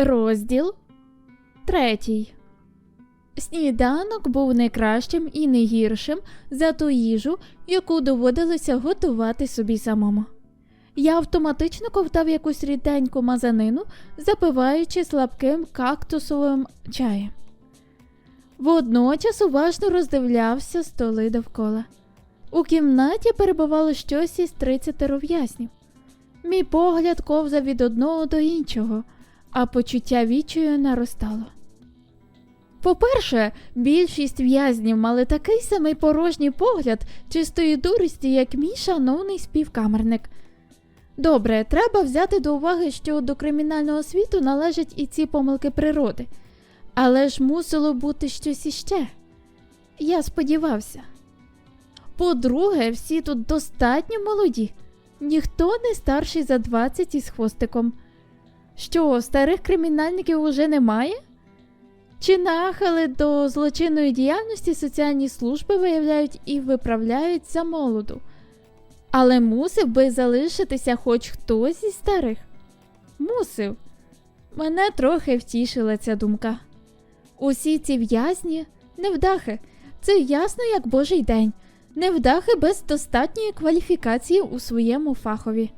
Розділ третій. Сніданок був не кращим і не гіршим за ту їжу, яку доводилося готувати собі самому. Я автоматично ковтав якусь ріденьку мазанину, запиваючи слабким кактусовим чаєм. Водночас уважно роздивлявся столи довкола. У кімнаті перебувало щось із тридцятеро в'язнів. Мій погляд ковзав від одного до іншого, а почуття відчаю наростало. По-перше, більшість в'язнів мали такий самий порожній погляд чистої дурості, як мій шановний співкамерник. Добре, треба взяти до уваги, що до кримінального світу належать і ці помилки природи. Але ж мусило бути щось іще. Я сподівався. По-друге, всі тут достатньо молоді, ніхто не старший за 20 із хвостиком. Що, старих кримінальників уже немає? Чи нахили до злочинної діяльності соціальні служби виявляють і виправляють за молоду? Але мусив би залишитися хоч хтось із старих? Мусив. Мене трохи втішила ця думка. Усі ці в'язні невдахи, це ясно як божий день, невдахи без достатньої кваліфікації у своєму фахові.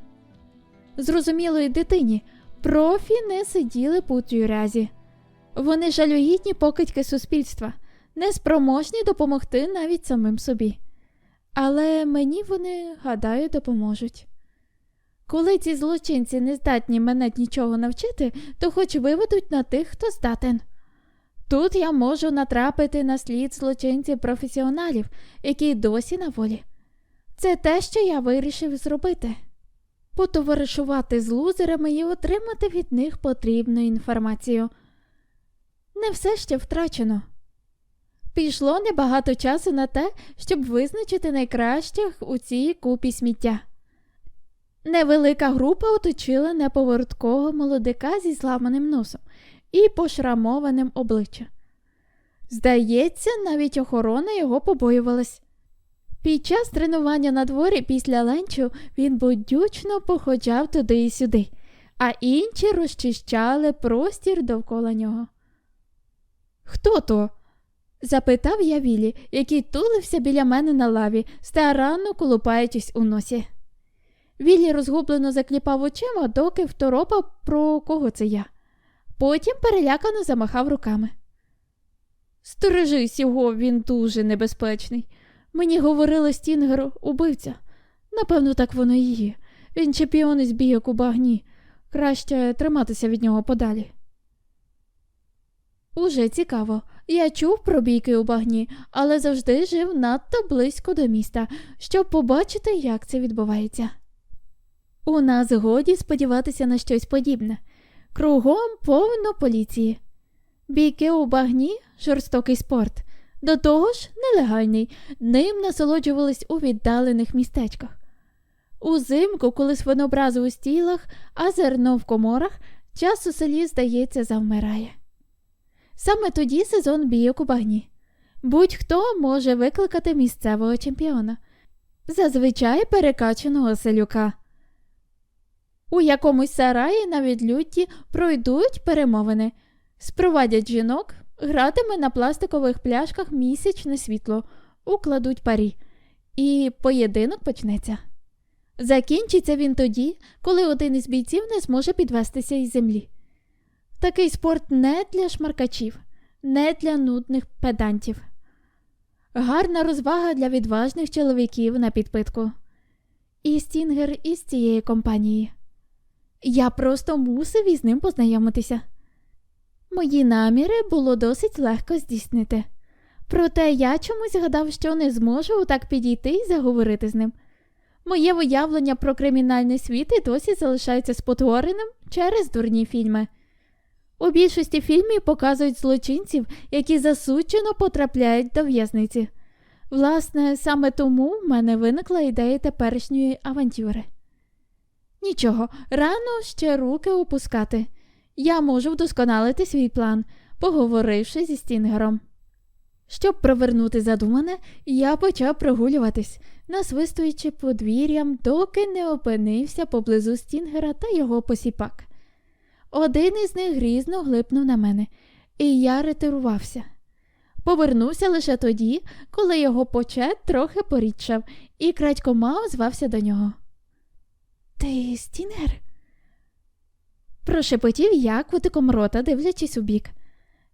Зрозумілої дитині, профі не сиділи по тюрязі. Вони жалюгідні покидьки суспільства, неспроможні допомогти навіть самим собі. Але мені вони, гадаю, допоможуть. Коли ці злочинці не здатні мене нічого навчити, то хоч виведуть на тих, хто здатен. Тут я можу натрапити на слід злочинців професіоналів, які досі на волі. Це те, що я вирішив зробити потоваришувати з лузерами і отримати від них потрібну інформацію. Не все ще втрачено. Пішло небагато часу на те, щоб визначити найкращих у цій купі сміття. Невелика група оточила неповороткого молодика зі зламаним носом і пошрамованим обличчям. Здається, навіть охорона його побоювалась. Під час тренування на дворі після ленчу він будючно походжав туди і сюди, а інші розчищали простір довкола нього. Хто то? запитав я Вілі, який тулився біля мене на лаві, старанно колупаючись у носі. Віллі розгублено закліпав очима, доки второпав, про кого це я. Потім перелякано замахав руками. Стережись його, він дуже небезпечний. Мені говорили Стінгер убивця. Напевно, так воно і є. Він чемпіон із бійок у багні. Краще триматися від нього подалі. Уже цікаво. Я чув про бійки у багні, але завжди жив надто близько до міста, щоб побачити, як це відбувається. У нас годі сподіватися на щось подібне. Кругом повно поліції. Бійки у багні жорстокий спорт. До того ж, нелегальний, ним насолоджувались у віддалених містечках. Узимку, коли свинобрази у стілах, а зерно в коморах, час у селі, здається, завмирає. Саме тоді сезон бійок у багні. Будь-хто може викликати місцевого чемпіона, зазвичай перекачаного селюка. У якомусь сараї на відлюдді пройдуть перемовини, спровадять жінок, гратиме на пластикових пляшках місячне світло, укладуть парі, і поєдинок почнеться. Закінчиться він тоді, коли один із бійців не зможе підвестися із землі. Такий спорт не для шмаркачів, не для нудних педантів. Гарна розвага для відважних чоловіків на підпитку. І Стінгер із цієї компанії. Я просто мусив із ним познайомитися. Мої наміри було досить легко здійснити. Проте я чомусь гадав, що не зможу так підійти і заговорити з ним. Моє уявлення про кримінальний світ і досі залишається спотвореним через дурні фільми. У більшості фільмів показують злочинців, які засуджено потрапляють до в'язниці. Власне, саме тому в мене виникла ідея теперішньої авантюри. Нічого, рано ще руки опускати. Я можу вдосконалити свій план, поговоривши зі Стінгером. Щоб провернути задумане, я почав прогулюватись, насвистуючи подвір'ям, доки не опинився поблизу Стінгера та його посіпак. Один із них грізно глипнув на мене, і я ретирувався. Повернувся лише тоді, коли його почет трохи порідшав, і крадькома озвався до нього. Ти стінер? Прошепотів я кутиком рота, дивлячись у бік.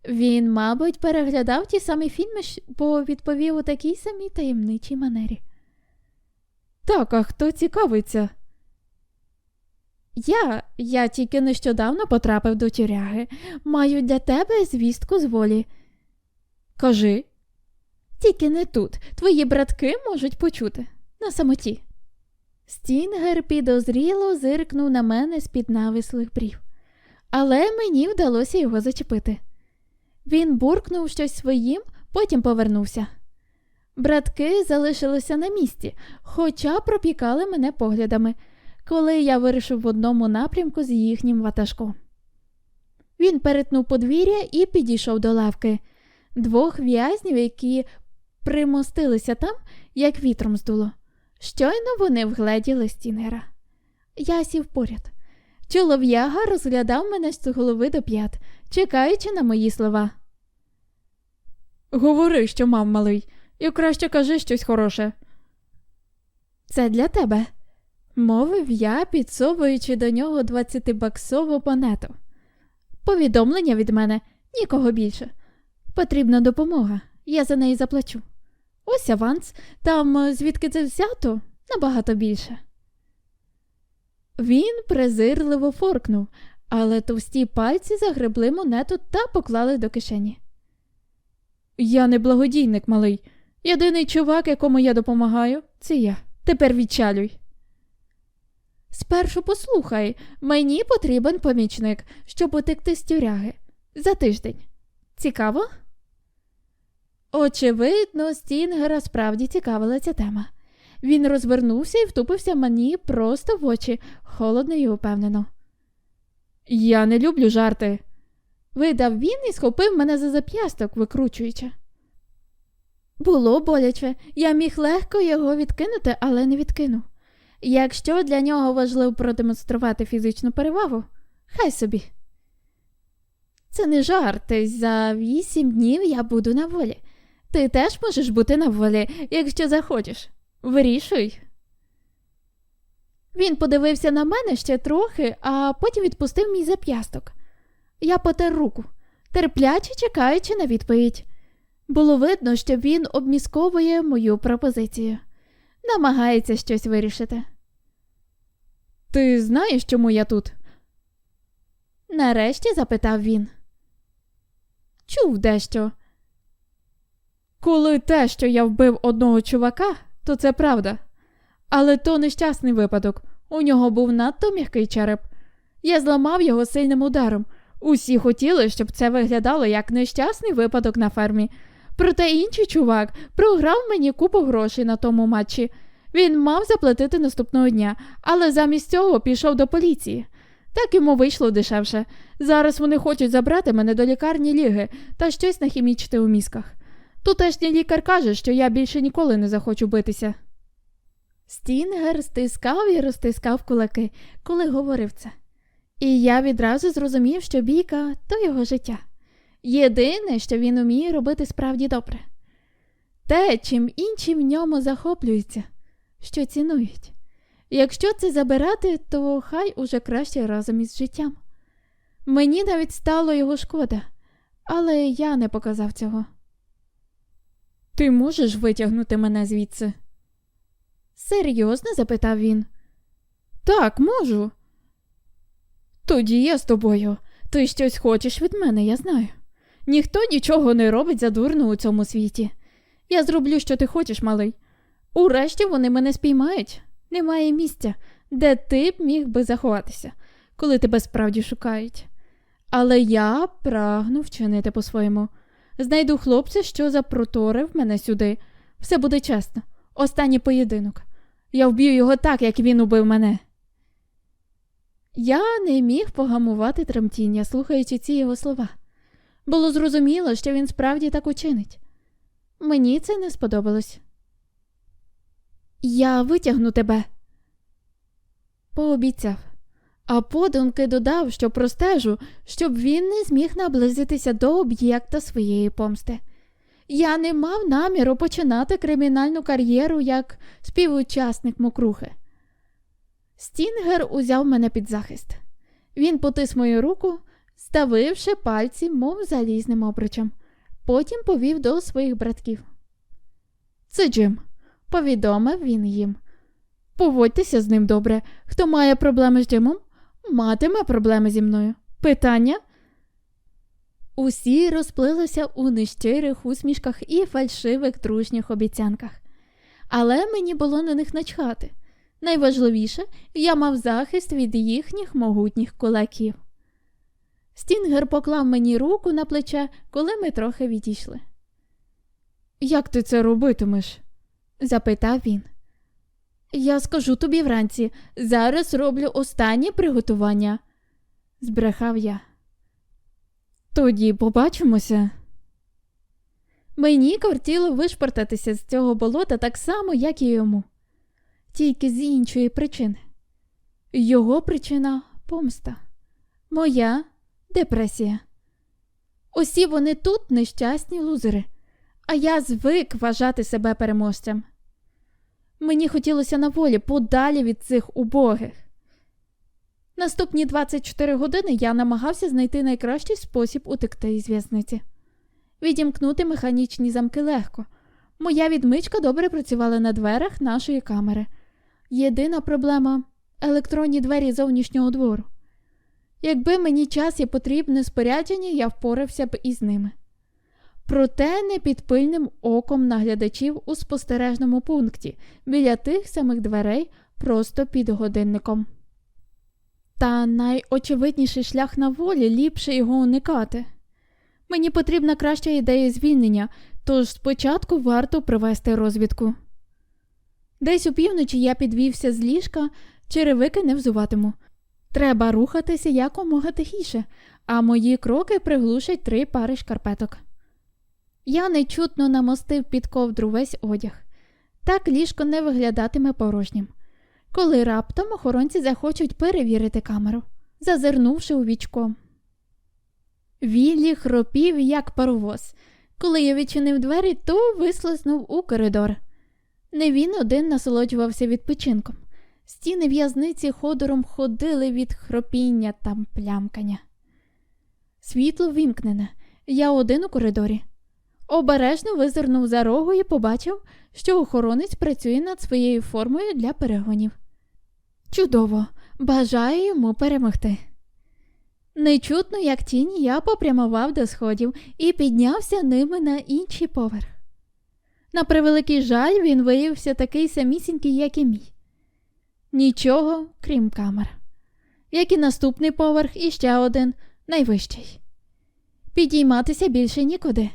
Він, мабуть, переглядав ті самі фільми, бо відповів у такій самій таємничій манері. Так, а хто цікавиться? Я, я тільки нещодавно потрапив до тюряги. Маю для тебе звістку з волі. Кажи. Тільки не тут. Твої братки можуть почути. На самоті. Стінгер підозріло зиркнув на мене з-під навислих брів. Але мені вдалося його зачепити. Він буркнув щось своїм, потім повернувся. Братки залишилися на місці, хоча пропікали мене поглядами, коли я вирішив в одному напрямку з їхнім ватажком. Він перетнув подвір'я і підійшов до лавки. Двох в'язнів, які примостилися там, як вітром здуло. Щойно вони вгледіли стінгера. Я сів поряд. Чолов'яга розглядав мене з голови до п'ят, чекаючи на мої слова. Говори, що мав малий, і краще кажи щось хороше. Це для тебе, мовив я, підсовуючи до нього двадцятибаксову монету. Повідомлення від мене нікого більше. Потрібна допомога, я за неї заплачу. Ось аванс, там е, звідки це взято, набагато більше. Він презирливо форкнув, але товсті пальці загребли монету та поклали до кишені. Я не благодійник, малий. Єдиний чувак, якому я допомагаю, це я. Тепер відчалюй. Спершу послухай, мені потрібен помічник, щоб утекти з тюряги. За тиждень. Цікаво? Очевидно, Стінгера справді цікавила ця тема. Він розвернувся і втупився мені просто в очі, холодно і упевнено. Я не люблю жарти. Видав він і схопив мене за зап'ясток, викручуючи. Було боляче, я міг легко його відкинути, але не відкинув. Якщо для нього важливо продемонструвати фізичну перевагу, хай собі. Це не жарти. За вісім днів я буду на волі. Ти теж можеш бути на волі, якщо захочеш. Вирішуй. Він подивився на мене ще трохи, а потім відпустив мій зап'ясток. Я потер руку, терпляче чекаючи на відповідь. Було видно, що він обмісковує мою пропозицію, намагається щось вирішити. Ти знаєш, чому я тут? Нарешті запитав він. Чув дещо. Коли те, що я вбив одного чувака, то це правда. Але то нещасний випадок. У нього був надто м'який череп. Я зламав його сильним ударом. Усі хотіли, щоб це виглядало як нещасний випадок на фермі. Проте інший чувак програв мені купу грошей на тому матчі. Він мав заплатити наступного дня, але замість цього пішов до поліції. Так йому вийшло дешевше. Зараз вони хочуть забрати мене до лікарні ліги та щось нахімічити у мізках. Тутешній лікар каже, що я більше ніколи не захочу битися. Стінгер стискав і розтискав кулаки, коли говорив це. І я відразу зрозумів, що бійка то його життя. Єдине, що він уміє робити справді добре. Те, чим інші в ньому захоплюються, що цінують. Якщо це забирати, то хай уже краще разом із життям. Мені навіть стало його шкода, але я не показав цього. Ти можеш витягнути мене звідси? Серйозно? запитав він. Так, можу. Тоді я з тобою. Ти щось хочеш від мене, я знаю. Ніхто нічого не робить задурно у цьому світі. Я зроблю, що ти хочеш, малий. Урешті вони мене спіймають. Немає місця, де ти б міг би заховатися, коли тебе справді шукають. Але я прагну вчинити по-своєму. Знайду хлопця, що запроторив мене сюди. Все буде чесно. Останній поєдинок. Я вб'ю його так, як він убив мене. Я не міг погамувати тремтіння, слухаючи ці його слова. Було зрозуміло, що він справді так учинить. Мені це не сподобалось. Я витягну тебе. Пообіцяв. А подумки додав, що простежу, щоб він не зміг наблизитися до об'єкта своєї помсти. Я не мав наміру починати кримінальну кар'єру як співучасник мокрухи. Стінгер узяв мене під захист. Він потис мою руку, ставивши пальці, мов залізним обручем. Потім повів до своїх братків. Це Джим, повідомив він їм. Поводьтеся з ним добре. Хто має проблеми з Джимом, матиме проблеми зі мною. Питання? Усі розплилися у нещирих усмішках і фальшивих дружніх обіцянках. Але мені було на них начхати. Найважливіше, я мав захист від їхніх могутніх кулаків. Стінгер поклав мені руку на плече, коли ми трохи відійшли. Як ти це робитимеш? запитав він. Я скажу тобі вранці, зараз роблю останнє приготування, збрехав я. Тоді побачимося. Мені кортіло вишпортатися з цього болота так само, як і йому, тільки з іншої причини. Його причина помста, моя депресія. Усі вони тут нещасні лузери, а я звик вважати себе переможцем. Мені хотілося на волі подалі від цих убогих. Наступні 24 години я намагався знайти найкращий спосіб утекти із в'язниці. Відімкнути механічні замки легко. Моя відмичка добре працювала на дверях нашої камери. Єдина проблема електронні двері зовнішнього двору. Якби мені час і потрібне спорядження, я впорався б із ними. Проте не під пильним оком наглядачів у спостережному пункті біля тих самих дверей, просто під годинником. Та найочевидніший шлях на волі ліпше його уникати. Мені потрібна краща ідея звільнення, тож спочатку варто провести розвідку. Десь у півночі я підвівся з ліжка, черевики не взуватиму. Треба рухатися якомога тихіше, а мої кроки приглушать три пари шкарпеток. Я нечутно намостив під ковдру весь одяг. Так ліжко не виглядатиме порожнім. Коли раптом охоронці захочуть перевірити камеру, зазирнувши у вічко. Віллі хропів, як паровоз. Коли я відчинив двері, то вислизнув у коридор. Не він один насолоджувався відпочинком. Стіни в'язниці ходором ходили від хропіння та плямкання. Світло вімкнене, я один у коридорі. Обережно визирнув за рогу і побачив, що охоронець працює над своєю формою для перегонів. Чудово, бажаю йому перемогти. Нечутно, як тінь, я попрямував до сходів і піднявся ними на інший поверх. На превеликий жаль, він виявився такий самісінький, як і мій. Нічого, крім камер. Як і наступний поверх, і ще один найвищий. Підійматися більше нікуди.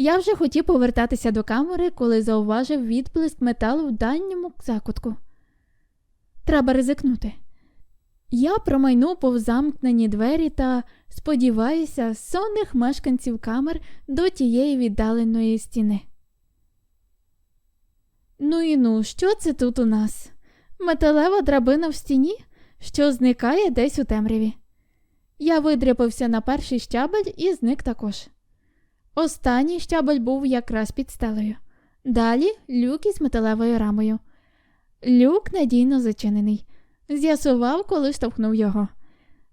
Я вже хотів повертатися до камери, коли зауважив відблиск металу в дальньому закутку. Треба ризикнути. Я промайнув повз замкнені двері та, сподіваюся, сонних мешканців камер до тієї віддаленої стіни. Ну і ну, що це тут у нас? Металева драбина в стіні, що зникає десь у темряві. Я видряпався на перший щабель і зник також. Останній щабель був якраз під стелею. Далі люк із металевою рамою. Люк надійно зачинений. З'ясував, коли штовхнув його.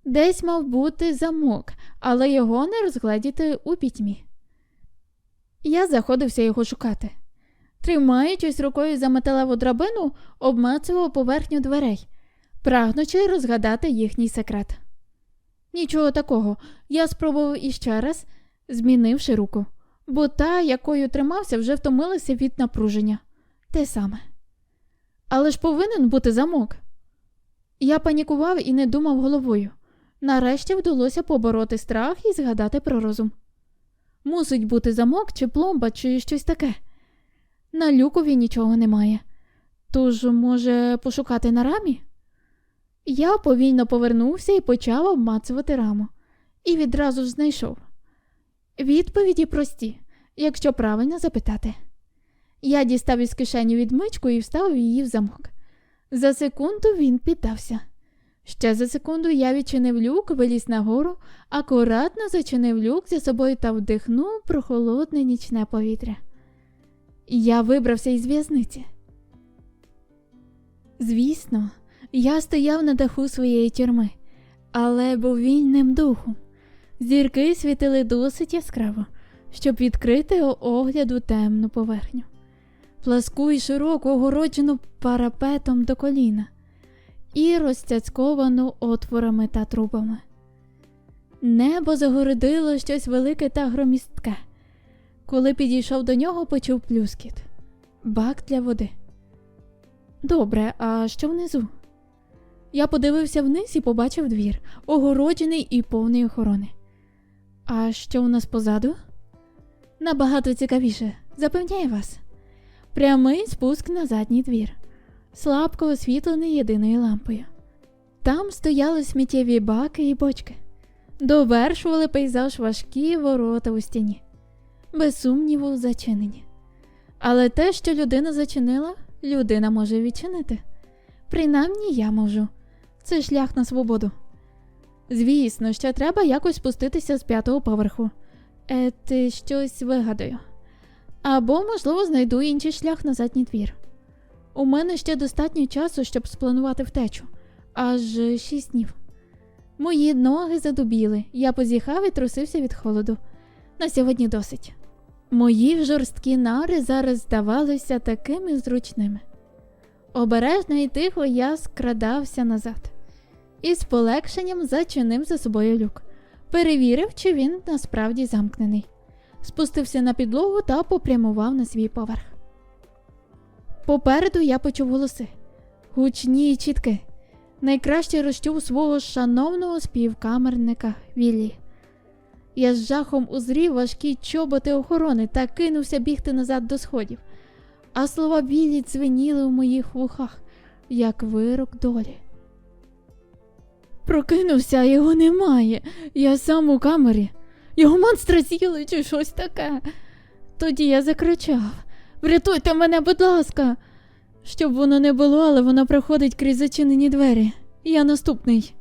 Десь мав бути замок, але його не розгледіти у пітьмі. Я заходився його шукати. Тримаючись рукою за металеву драбину, обмацував поверхню дверей, прагнучи розгадати їхній секрет. Нічого такого, я спробував іще раз, змінивши руку, бо та, якою тримався, вже втомилася від напруження. Те саме. Але ж повинен бути замок. Я панікував і не думав головою. Нарешті вдалося побороти страх і згадати про розум. Мусить бути замок, чи пломба, чи щось таке. На люкові нічого немає. Тож, може, пошукати на рамі? Я повільно повернувся і почав обмацувати раму. І відразу ж знайшов. Відповіді прості, якщо правильно запитати. Я дістав із кишені відмичку і вставив її в замок. За секунду він піддався. Ще за секунду я відчинив люк, виліз нагору, акуратно зачинив люк за собою та вдихнув прохолодне нічне повітря. Я вибрався із в'язниці. Звісно, я стояв на даху своєї тюрми, але був вільним духом. Зірки світили досить яскраво, щоб відкрити огляду темну поверхню, пласку і широку, огороджену парапетом до коліна, і розцяцьковану отворами та трубами. Небо загородило щось велике та громістке. Коли підійшов до нього, почув плюскіт. Бак для води. Добре, а що внизу? Я подивився вниз і побачив двір, огороджений і повний охорони. А що у нас позаду? Набагато цікавіше, запевняю вас. Прямий спуск на задній двір, слабко освітлений єдиною лампою. Там стояли сміттєві баки і бочки, довершували пейзаж важкі ворота у стіні, без сумніву, зачинені. Але те, що людина зачинила, людина може відчинити. Принаймні я можу. Це шлях на свободу. Звісно, ще треба якось спуститися з п'ятого поверху. Е, ти щось вигадаю. Або, можливо, знайду інший шлях на задній двір. У мене ще достатньо часу, щоб спланувати втечу, аж шість днів. Мої ноги задубіли, я позіхав і трусився від холоду. На сьогодні досить. Мої жорсткі нари зараз здавалися такими зручними. Обережно і тихо я скрадався назад і з полегшенням зачинив за собою люк. Перевірив, чи він насправді замкнений. Спустився на підлогу та попрямував на свій поверх. Попереду я почув голоси гучні й чіткі. Найкраще розчув свого шановного співкамерника Віллі. Я з жахом узрів важкі чоботи охорони та кинувся бігти назад до сходів, а слова Віллі дзвеніли у моїх вухах, як вирок долі. Прокинувся, а його немає. Я сам у камері. Його монстра з'їли чи щось таке. Тоді я закричав: Врятуйте мене, будь ласка. Щоб воно не було, але воно проходить крізь зачинені двері. Я наступний.